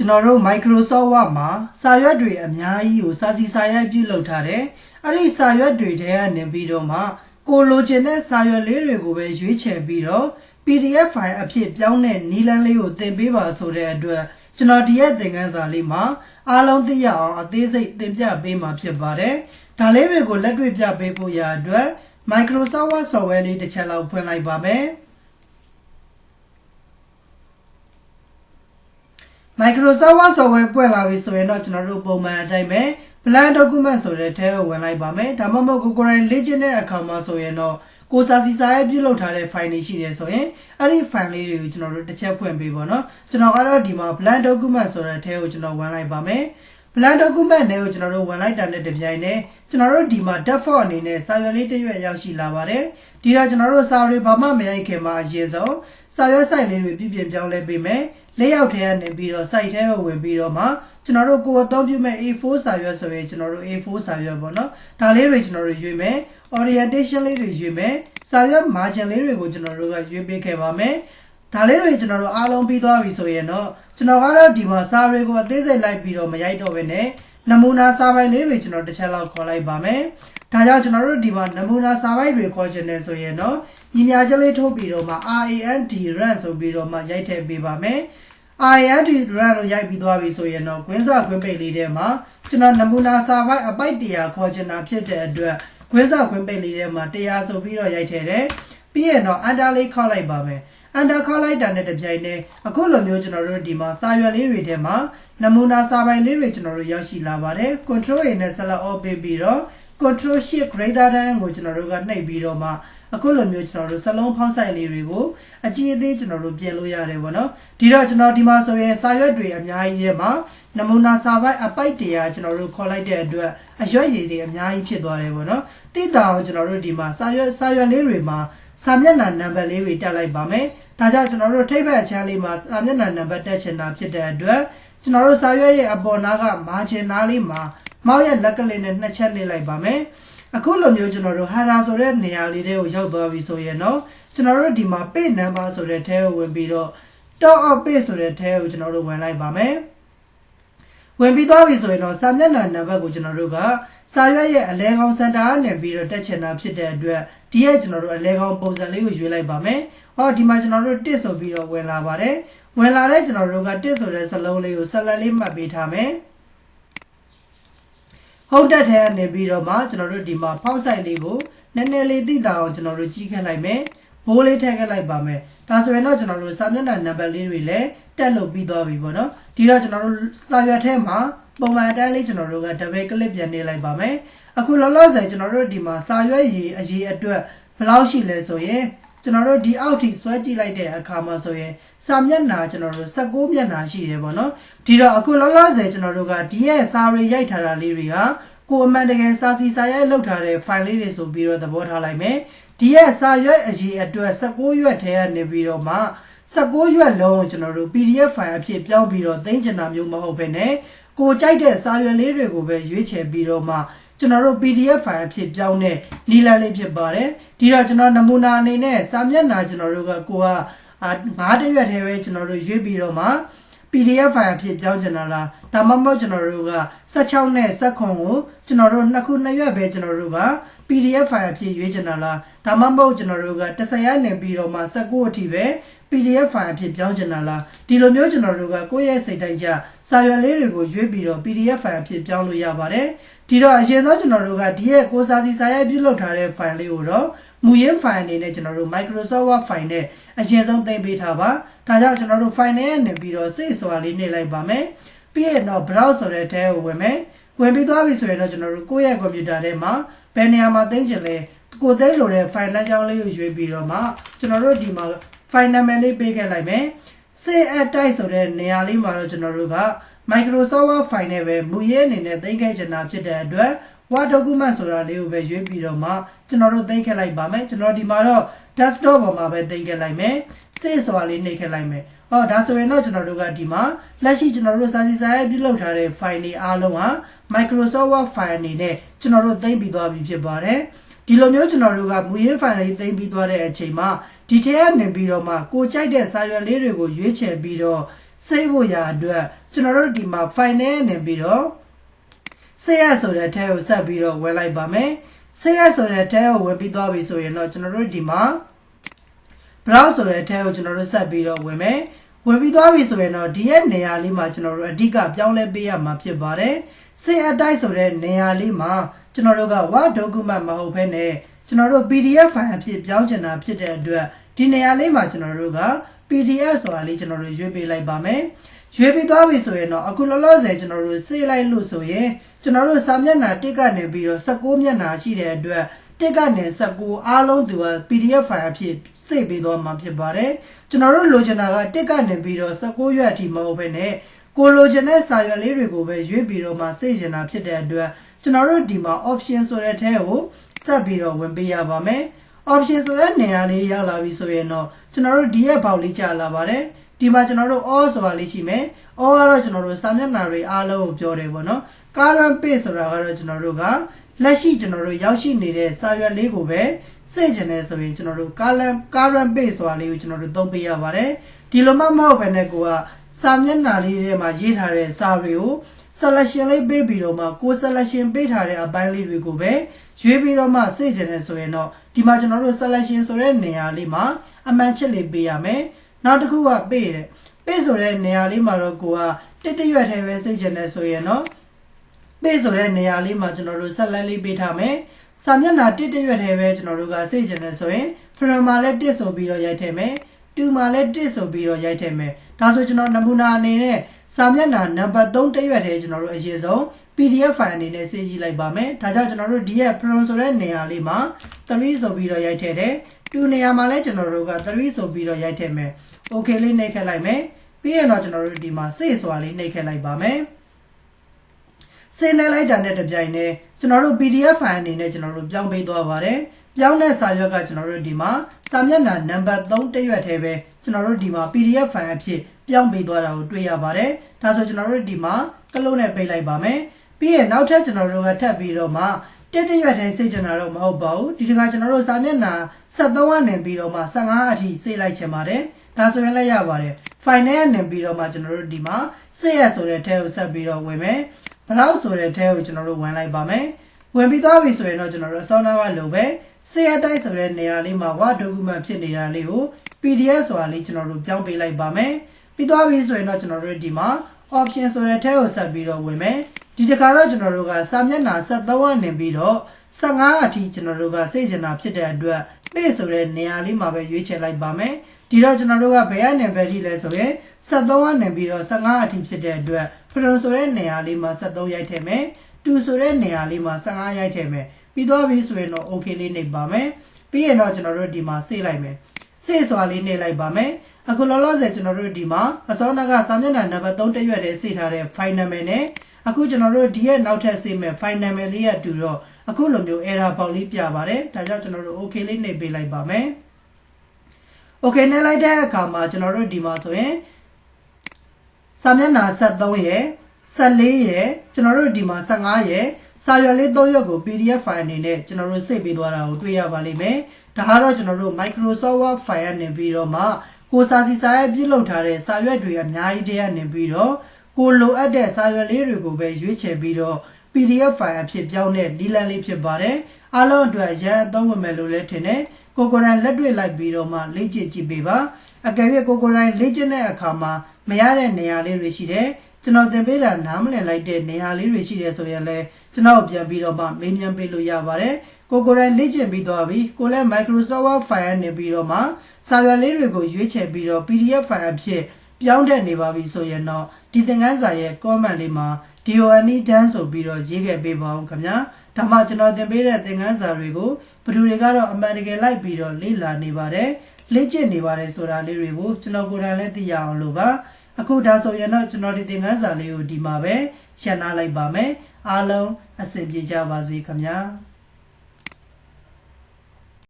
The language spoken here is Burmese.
ကျွန်တော်တို့ Microsoft Word မှာစာရွက်တွေအများကြီးကိုစာစီစာရိုက်ပြုလုပ်ထားတယ်အဲ့ဒီစာရွက်တွေထဲကနေပြီးတော့မှကိုလိုချင်တဲ့စာရွက်လေးတွေကိုပဲရွေးချယ်ပြီးတော့ PDF file အဖြစ်ပြောင်းတဲ့နည်းလမ်းလေးကိုသင်ပေးပါဆိုတဲ့အတွက်ကျွန်တော်ဒီရဲ့သင်ခန်းစာလေးမှာအားလုံးသိရအောင်အသေးစိတ်သင်ပြပေးမှာဖြစ်ပါတယ်ဒါလေးတွေကိုလက်တွေ့ပြပေးဖို့ရအတွက် Microsoft Word software လေးတစ်ချက်လောက်ဖွင့်လိုက်ပါမယ် Microsoft Word software ပွင့်လာပြီဆိုရင်တော့ကျွန်တော်တို့ပုံမှန်အတိုင်းပဲ Plan document ဆိုတဲ့ထဲကိုဝင်လိုက်ပါမယ်ဒါမှမဟုတ်ကိုကိုယ်တိုင်လေ့ကျင့်တဲ့အခါမှာဆိုရင်တော့ကိုစာစီစာရဲ့ပြုလုပ်ထားတဲ့ file တွေရှိတယ်ဆိုရင်အဲ့ဒီ file လေးတွေကိုကျွန်တော်တို့တစ်ချက်ဖွင့်ပေးပါတော့ကျွန်တော်ကတော့ဒီမှာ Plan document ဆိုတဲ့ထဲကိုကျွန်တော်ဝင်လိုက်ပါမယ် plan document နဲ့ကိုကျွန်တော်တို့ဝင်လိုက်တာနဲ့တပြိုင်နက်ကျွန်တော်တို့ဒီမှာ default အနေနဲ့စာရွက်လေးတစ်ရွက်ရောက်ရှိလာပါတယ်ဒီတော့ကျွန်တော်တို့စာရွက်ဘာမှမရိုက်ခင်မှာအရင်ဆုံးစာရွက် site လေးတွေပြပြင်ပြောင်းလဲပေးမယ်လက်ရောက်ထဲကနေပြီးတော့ site ထဲကိုဝင်ပြီးတော့မှကျွန်တော်တို့ကိုယ်အသုံးပြုမဲ့ A4 စာရွက်ဆိုရင်ကျွန်တော်တို့ A4 စာရွက်ပေါ့နော်ဒါလေးတွေကျွန်တော်တို့ရွေးမယ် orientation လေးတွေရွေးမယ်စာရွက် margin လေးတွေကိုကျွန်တော်တို့ကရွေးပေးခဲ့ပါမယ်ဒါလေးတွေကျွန်တော်တို့အားလုံးပြီးသွားပြီဆိုရင်တော့ ကျွန်တော်ကတော့ဒီမှာစာတွေကိုအသေးစိတ်လိုက်ပြီးတော့မရိုက်တော့ဘဲနဲ့နမူနာစာပိုင်လေးတွေကျွန်တော်တစ်ချက်လောက်ခေါ်လိုက်ပါမယ်။ဒါကြောင့်ကျွန်တော်တို့ဒီမှာနမူနာစာပိုင်တွေခေါ်ချင်တယ်ဆိုရင်တော့ညီညာချက်လေးထုတ်ပြီးတော့မှ RAND run ဆိုပြီးတော့မှရိုက်ထည့်ပေးပါမယ်။ RAND run လို့ရိုက်ပြီးသွားပြီဆိုရင်တော့ကွင်းစာကွင်းပိတ်လေးထဲမှာကျွန်တော်နမူနာစာပိုင်အပိုက်100ခေါ်ချင်တာဖြစ်တဲ့အတွက်ကွင်းစာကွင်းပိတ်လေးထဲမှာ100ဆိုပြီးတော့ရိုက်ထည့်တယ်။ပြီးရင်တော့ under လေးခောက်လိုက်ပါမယ်။ under ခေါက်လိုက်တာနဲ့တပြိုင်တည်းအခုလိုမျိုးကျွန်တော်တို့ဒီမှာစာရွက်လေးတွေထဲမှာနမူနာစာပိုင်လေးတွေကျွန်တော်တို့ရောက်ရှိလာပါတယ် control A နဲ့ select off ပေးပြီးတော့ control shift greater than ကိုကျွန်တော်တို့ကနှိပ်ပြီးတော့မှအခုလိုမျိုးကျွန်တော်တို့စလုံးဖောင်းဆိုင်လေးတွေကိုအကြည့်အသေးကျွန်တော်တို့ပြင်လို့ရတယ်ပေါ့နော်ဒီတော့ကျွန်တော်ဒီမှာဆိုရင်စာရွက်တွေအများကြီးထဲမှာ နမူနာစာပိုက်အပိုက်တရားကျွန်တော်တို့ခေါ်လိုက်တဲ့အတွက်အရွက်ရည်တွေအများကြီးဖြစ်သွားတယ်ပေါ့နော်တိတာအောင်ကျွန်တော်တို့ဒီမှာစာရွက်စာရွက်လေးတွေမှာစာမျက်နှာနံပါတ်လေးတွေတက်လိုက်ပါမယ်။ဒါကြောင့်ကျွန်တော်တို့ထိပ်ဘက်အချမ်းလေးမှာစာမျက်နှာနံပါတ်တက်ချင်တာဖြစ်တဲ့အတွက်ကျွန်တော်တို့စာရွက်ရဲ့အပေါ်နားကမာဂျင်နားလေးမှာမောက်ရဲ့လက်ကလေးနဲ့နှစ်ချက်နေလိုက်ပါမယ်။အခုလိုမျိုးကျွန်တော်တို့ဟာရာဆိုတဲ့နေရာလေးတွေကိုရောက်သွားပြီဆိုရင်တော့ကျွန်တော်တို့ဒီမှာ page number ဆိုတဲ့ထဲကိုဝင်ပြီးတော့ top of page ဆိုတဲ့ထဲကိုကျွန်တော်တို့ဝင်လိုက်ပါမယ်။ ဝင်ပြီးသွားပြီဆိုရင်တော့စာမျက်နှာနံပါတ်ကိုကျွန်တော်တို့ကစာရွက်ရဲ့အလဲကောင်းစင်တာကနေပြီးတော့တက်ချင်တာဖြစ်တဲ့အတွက်ဒီရဲ့ကျွန်တော်တို့အလဲကောင်းပုံစံလေးကိုရွေးလိုက်ပါမယ်။ဟောဒီမှာကျွန်တော်တို့တစ်ဆိုပြီးတော့ဝင်လာပါတယ်။ဝင်လာတဲ့ကျွန်တော်တို့ကတစ်ဆိုတဲ့စလုံးလေးကိုဆက်လက်လေးမှတ်ပေးထားမယ်။ဟုတ်တဲ့ထဲကနေပြီးတော့မှကျွန်တော်တို့ဒီမှာဖောက်ဆိုင်လေးကိုနည်းနည်းလေးသိတာအောင်ကျွန်တော်တို့ကြီးခတ်လိုက်မယ်။ဘိုးလေးထည့်ခတ်လိုက်ပါမယ်။ဒါဆိုရင်တော့ကျွန်တော်တို့စာမျက်နှာနံပါတ်လေးတွေလည်းတက်လို့ပြီးသွားပြီပေါ့နော်။ ဒီတော့ကျွန်တော်တို့စာရွက်ထဲမှာပုံမှန်အတိုင်းလေးကျွန်တော်တို့က double click ပြန်နေလိုက်ပါမယ်အခုလောလောဆယ်ကျွန်တော်တို့ဒီမှာစာရွက်ရည်အရေးအတွက်ဘယ်လောက်ရှိလဲဆိုရင်ကျွန်တော်တို့ဒီအောက်ထိဆွဲကြည့်လိုက်တဲ့အခါမှာဆိုရင်စာမျက်နှာကျွန်တော်တို့16မျက်နှာရှိတယ်ပေါ့နော်ဒီတော့အခုလောလောဆယ်ကျွန်တော်တို့ကဒီရဲ့စာရီရိုက်ထားတာလေးတွေကကိုအမှန်တကယ်စာစီစာရိုက်လောက်ထားတဲ့ file လေးတွေဆိုပြီးတော့သဘောထားလိုက်မယ်ဒီရဲ့စာရွက်အရေးအတွက်16ရွက်ထဲကနေပြီးတော့မှ 16ရွက်လုံးကျွန်တော်တို့ PDF file အဖြစ်ပြောင်းပြီးတော့သိမ်းချင်တာမျိုးမဟုတ်ဘဲနဲ့ကိုကြိုက်တဲ့စာရွက်လေးတွေကိုပဲရွေးချယ်ပြီးတော့မှကျွန်တော်တို့ PDF file အဖြစ်ပြောင်းတဲ့နီလာလေးဖြစ်ပါတယ်ဒီတော့ကျွန်တော်နမူနာအနေနဲ့စာမျက်နှာကျွန်တော်တို့ကကိုကငါးတရွက်ထဲပဲကျွန်တော်တို့ရွေးပြီးတော့မှ PDF file အဖြစ်ပြောင်းချင်တာလားဒါမှမဟုတ်ကျွန်တော်တို့က16နဲ့16ကိုကျွန်တော်တို့နှစ်ခုနှစ်ရွက်ပဲကျွန်တော်တို့က PDF file အဖြစ်ရွေးချင်တာလားဒါမှမဟုတ်ကျွန်တော်တို့က10ရက်နေပြီးတော့မှ19အထိပဲ PDF file အဖြစ်ပြောင်းချင်တာလားဒီလိုမျိုးကျွန်တော်တို့ကကိုယ့်ရဲ့စိတ်တိုင်းကျစာရွက်လေးတွေကိုရွေးပြီးတော့ PDF file အဖြစ်ပြောင်းလို့ရပါတယ်ဒီတော့အရင်ဆုံးကျွန်တော်တို့ကဒီရဲ့ကိုစာစီစာရိုက်ပြုလုပ်ထားတဲ့ file လေးကိုတော့မူရင်း file အနေနဲ့ကျွန်တော်တို့ Microsoft Word file နဲ့အရင်ဆုံးသိမ်းပေးထားပါဒါကြောင့်ကျွန်တော်တို့ file နဲ့နေပြီးတော့စိတ်စွာလေးနေလိုက်ပါမယ်ပြီးရင်တော့ browse ဆိုတဲ့ထဲကိုဝင်မယ်ဝင်ပြီးသွားပြီဆိုရင်တော့ကျွန်တော်တို့ကိုယ့်ရဲ့ computer ထဲမှာ ဘယ်နေရာမှာသိမ်းချင်လဲကိုသိမ်းလို့တဲ့ file လမ်းကြောင်းလေးကိုရွေးပြီးတော့မှကျွန်တော်တို့ဒီမှာ file name လေးပေးခဲ့လိုက်မယ် save as type ဆိုတဲ့နေရာလေးမှာတော့ကျွန်တော်တို့က Microsoft Word file နဲ့ပဲမူရင်းအနေနဲ့သိမ်းခဲ့ချင်တာဖြစ်တဲ့အတွက် Word document ဆိုတာလေးကိုပဲရွေးပြီးတော့မှကျွန်တော်တို့သိမ်းခဲ့လိုက်ပါမယ်ကျွန်တော်ဒီမှာတော့ desktop ပေါ်မှာပဲသိမ်းခဲ့လိုက်မယ် save ဆိုတာလေးနှိပ်ခဲ့လိုက်မယ် ဟောဒါဆိုရင်တော့ကျွန်တော်တို့ကဒီမှာလက်ရှိကျွန်တော်တို့စာစီစာရေးပြုလုပ်ထားတဲ့ file တွေအားလုံးဟာ Microsoft Word file အနေနဲ့ကျွန်တော်တို့သိမ်းပြီးသွားပြီဖြစ်ပါတယ်ဒီလိုမျိုးကျွန်တော်တို့ကမူရင်း file လေးသိမ်းပြီးသွားတဲ့အချိန်မှာဒီထဲကနေပြီးတော့မှကိုကြိုက်တဲ့စာရွက်လေးတွေကိုရွေးချယ်ပြီးတော့စိတ်ဖို့ရာအတွက်ကျွန်တော်တို့ဒီမှာ final နေပြီးတော့ဆေးရဆိုတဲ့ထဲကိုဆက်ပြီးတော့ဝင်လိုက်ပါမယ်ဆေးရဆိုတဲ့ထဲကိုဝင်ပြီးသွားပြီဆိုရင်တော့ကျွန်တော်တို့ဒီမှာ browse ဆိုတဲ့ထဲကိုကျွန်တော်တို့ဆက်ပြီးတော့ဝင်မယ် ဝင်ပြီးသွားပြီဆိုရင်တော့ဒီရဲ့နေရာလေးမှာကျွန်တော်တို့အဓိကပြောင်းလဲပေးရမှာဖြစ်ပါတယ်စေအတိုက်ဆိုတဲ့နေရာလေးမှာကျွန်တော်တို့က Word document မဟုတ်ဘဲနဲ့ကျွန်တော်တို့ PDF file အဖြစ်ပြောင်းချင်တာဖြစ်တဲ့အတွက်ဒီနေရာလေးမှာကျွန်တော်တို့က PDF ဆိုတာလေးကျွန်တော်တို့ရွေးပေးလိုက်ပါမယ်ရွေးပြီးသွားပြီဆိုရင်တော့အခုလောလောဆယ်ကျွန်တော်တို့စေးလိုက်လို့ဆိုရင်ကျွန်တော်တို့စာမျက်နှာတစ်ကနေပြီးတော့16မျက်နှာရှိတဲ့အတွက်တစ်ကနေ16အားလုံးသူက PDF file အဖြစ်စိတ်ပေးသွားမှာဖြစ်ပါတယ် ကျွန်တော်တို့လိုချင်တာကတစ်ကနေပြီးတော့16ရွက်အထိမဟုတ်ဘဲနဲ့ကိုလိုချင်တဲ့စာရွက်လေးတွေကိုပဲရွေးပြီးတော့မှစိတ်ချင်တာဖြစ်တဲ့အတွက်ကျွန်တော်တို့ဒီမှာ option ဆိုတဲ့ထဲကိုဆက်ပြီးတော့ဝင်ပေးရပါမယ် option ဆိုတဲ့နေရာလေးရောက်လာပြီဆိုရင်တော့ကျွန်တော်တို့ဒီရဲ့ဘောက်လေးကြာလာပါတယ်ဒီမှာကျွန်တော်တို့ all ဆိုတာလေးရှိမယ် all ကတော့ကျွန်တော်တို့စာမျက်နှာတွေအားလုံးကိုပြောတယ်ပေါ့နော် current page ဆိုတာကတော့ကျွန်တော်တို့ကလက်ရှိကျွန်တော်တို့ရောက်ရှိနေတဲ့စာရွက်လေးကိုပဲ စိတ်ကျင်နေဆိုရင်ကျွန်တော်တို့ current current page ဆိုတာလေးကိုကျွန်တော်တို့သုံးပေးရပါတယ်ဒီလိုမှမဟုတ်ဘဲနဲ့ကိုကစာမျက်နှာလေးထဲမှာရေးထားတဲ့စာတွေကို selection လေးပေးပြီးတော့မှကို selection ပေးထားတဲ့အပိုင်းလေးတွေကိုပဲရွေးပြီးတော့မှစိတ်ကျင်နေဆိုရင်တော့ဒီမှာကျွန်တော်တို့ selection ဆိုတဲ့နေရာလေးမှာအမှန်ချက်လေးပေးရမယ်နောက်တစ်ခုကပေးတယ်ပေးဆိုတဲ့နေရာလေးမှာတော့ကိုကတစ်တရွက်ထဲပဲစိတ်ကျင်နေဆိုရင်တော့ပေးဆိုတဲ့နေရာလေးမှာကျွန်တော်တို့ဆက်လက်လေးပေးထားမယ် စာမျက်နှာတစ်တရွက်ထဲပဲကျွန်တော်တို့ကစိတ်ကျင်နေဆိုရင် frame မှာလည်းတစ်ဆိုပြီးတော့ရိုက်ထည့်မယ်တူမှာလည်းတစ်ဆိုပြီးတော့ရိုက်ထည့်မယ်ဒါဆိုကျွန်တော်နမူနာအနေနဲ့စာမျက်နှာနံပါတ်3တက်ရွက်ထဲကျွန်တော်တို့အရင်ဆုံး PDF file အနေနဲ့စေးကြည့်လိုက်ပါမယ်ဒါကြောင့်ကျွန်တော်တို့ဒီရဲ့ front ဆိုတဲ့နေရာလေးမှာ3ဆိုပြီးတော့ရိုက်ထည့်တယ်တူနေရာမှာလည်းကျွန်တော်တို့က3ဆိုပြီးတော့ရိုက်ထည့်မယ် okay လေးနှိပ်ခက်လိုက်မယ်ပြီးရင်တော့ကျွန်တော်တို့ဒီမှာစေးစွာလေးနှိပ်ခက်လိုက်ပါမယ် စေးနှိပ်လိုက်တာနဲ့တပြိုင်တည်းကျွန်တော်တို့ PDF file အနေနဲ့ကျွန်တော်တို့ပြောင်းပေးသွားပါတယ်ပြောင်းတဲ့စာရွက်ကကျွန်တော်တို့ဒီမှာစာမျက်နှာနံပါတ်3တက်ရွက်ထဲပဲကျွန်တော်တို့ဒီမှာ PDF file အဖြစ်ပြောင်းပေးသွားတာကိုတွေ့ရပါတယ်။ဒါဆိုကျွန်တော်တို့ဒီမှာကလုံးနဲ့ပိတ်လိုက်ပါမယ်။ပြီးရင်နောက်ထပ်ကျွန်တော်တို့ကထပ်ပြီးတော့မှတက်တက်ရွက်တိုင်းစိတ်ချင်တာတော့မဟုတ်ပါဘူး။ဒီတခါကျွန်တော်တို့စာမျက်နှာ73ကနေပြီးတော့မှ15အထိစိတ်လိုက်ချင်ပါတယ်။ဒါဆိုရင်လည်းရပါတယ်။ final နဲ့ပြီးတော့မှကျွန်တော်တို့ဒီမှာစိတ်ရဆိုတဲ့ထဲကိုဆက်ပြီးတော့ဝင်မယ်။ browse ဆိုတဲ့ထဲကိုကျွန်တော်တို့ဝင်လိုက်ပါမယ်။ဝင်ပြီးသွားပြီဆိုရင်တော့ကျွန်တော်တို့အစောနာကလိုပဲစေရတိုက်ဆိုတဲ့နေရာလေးမှာ Word document ဖြစ်နေတာလေးကို PDF ဆိုတာလေးကျွန်တော်တို့ပြောင်းပေးလိုက်ပါမယ်ပြီးသွားပြီဆိုရင်တော့ကျွန်တော်တို့ဒီမှာ option ဆိုတဲ့ထဲကိုဆက်ပြီးတော့ဝင်မယ်ဒီတခါတော့ကျွန်တော်တို့ကစာမျက်နှာ73ကနေပြီးတော့15အထိကျွန်တော်တို့ကစိတ်ကျင်တာဖြစ်တဲ့အတွက် page ဆိုတဲ့နေရာလေးမှာပဲရွေးချယ်လိုက်ပါမယ်ဒီတော့ကျွန်တော်တို့ကဘယ်ကနေပဲထိလဲဆိုရင်73ကနေပြီးတော့15အထိဖြစ်တဲ့အတွက် front ဆိုတဲ့နေရာလေးမှာ73ရိုက်ထည့်မယ်2ဆိုတဲ့နေရာလေးမှာ15ရိုက်ထည့်မယ်ပြီးသွားပြီဆိုရင်တော့ okay လေးနှိပ်ပါမယ်ပြီးရင်တော့ကျွန်တော်တို့ဒီမှာစေ့လိုက်မယ်စေ့စွာလေးနှိပ်လိုက်ပါမယ်အခုလောလောဆယ်ကျွန်တော်တို့ဒီမှာအစောနာကစာမျက်နှာနံပါတ်3တက်ရွက်တဲ့စေ့ထားတဲ့ file name နဲ့အခုကျွန်တော်တို့ဒီရဲ့နောက်ထပ်စေ့မဲ့ file name လေးရတူတော့အခုလိုမျိုး error ပေါက်လေးပြပါတယ်ဒါကြောင့်ကျွန်တော်တို့ okay လေးနှိပ်ပေးလိုက်ပါမယ် okay နှိပ်လိုက်တဲ့အခါမှာကျွန်တော်တို့ဒီမှာဆိုရင် စာမျက်နှာ73ရယ်14ရယ်ကျွန်တော်တို့ဒီမှာ15ရယ်စာရွက်လေး၃ရွက်ကို PDF file အနေနဲ့ကျွန်တော်တို့စိတ်ပေးသွားတာကိုတွေ့ရပါလိမ့်မယ်။ဒါကတော့ကျွန်တော်တို့ Microsoft Word file နဲ့ပြီးတော့မှကိုစာစီစာရဲ့ပြုလုပ်ထားတဲ့စာရွက်တွေအများကြီးတည်းကနေပြီးတော့ကိုလိုအပ်တဲ့စာရွက်လေးတွေကိုပဲရွေးချယ်ပြီးတော့ PDF file အဖြစ်ပြောင်းတဲ့နည်းလမ်းလေးဖြစ်ပါတယ်။အားလုံးအတွက်ရန်အသုံးဝင်မယ်လို့လည်းထင်တယ်။ကိုကိုရိုင်းလက်တွေ့လိုက်ပြီးတော့မှလေ့ကျင့်ကြည့်ပေးပါ။အကယ်၍ကိုကိုရိုင်းလေ့ကျင့်တဲ့အခါမှာ မရတဲ့နေရာလေးတွေရှိတယ်။ကျွန်တော်သင်ပေးတာနားမလည်လိုက်တဲ့နေရာလေးတွေရှိတယ်ဆိုရင်လည်းကျွန်တော်ပြန်ပြီးတော့မှမေးမြန်းပေးလို့ရပါတယ်ကိုကိုယ်တိုင်လေ့ကျင့်ပြီးသွားပြီကိုလည်း Microsoft Word file နေပြီးတော့မှစာရွက်လေးတွေကိုရွေးချယ်ပြီးတော့ PDF file အဖြစ်ပြောင်းတက်နေပါပြီဆိုရင်တော့ဒီသင်ခန်းစာရဲ့ comment လေးမှာ DONE done ဆိုပြီးတော့ရေးခဲ့ပေးပါအောင်ခင်ဗျာဒါမှကျွန်တော်သင်ပေးတဲ့သင်ခန်းစာတွေကိုဘယ်သူတွေကတော့အမှန်တကယ်လိုက်ပြီးတော့လေ့လာနေပါတယ်လေ့ကျင့်နေပါတယ်ဆိုတာလေးတွေကိုကျွန်တော်ကိုယ်တိုင်လည်းသိရအောင်လို့ပါ အခုဒါဆိုရင်တော့ကျွန်တော်ဒီသင်ခန်းစာလေးကိုဒီမှာပဲရှင်းနာလိုက်ပါမယ်အားလုံးအဆင်ပြေကြပါစေခင်ဗျာ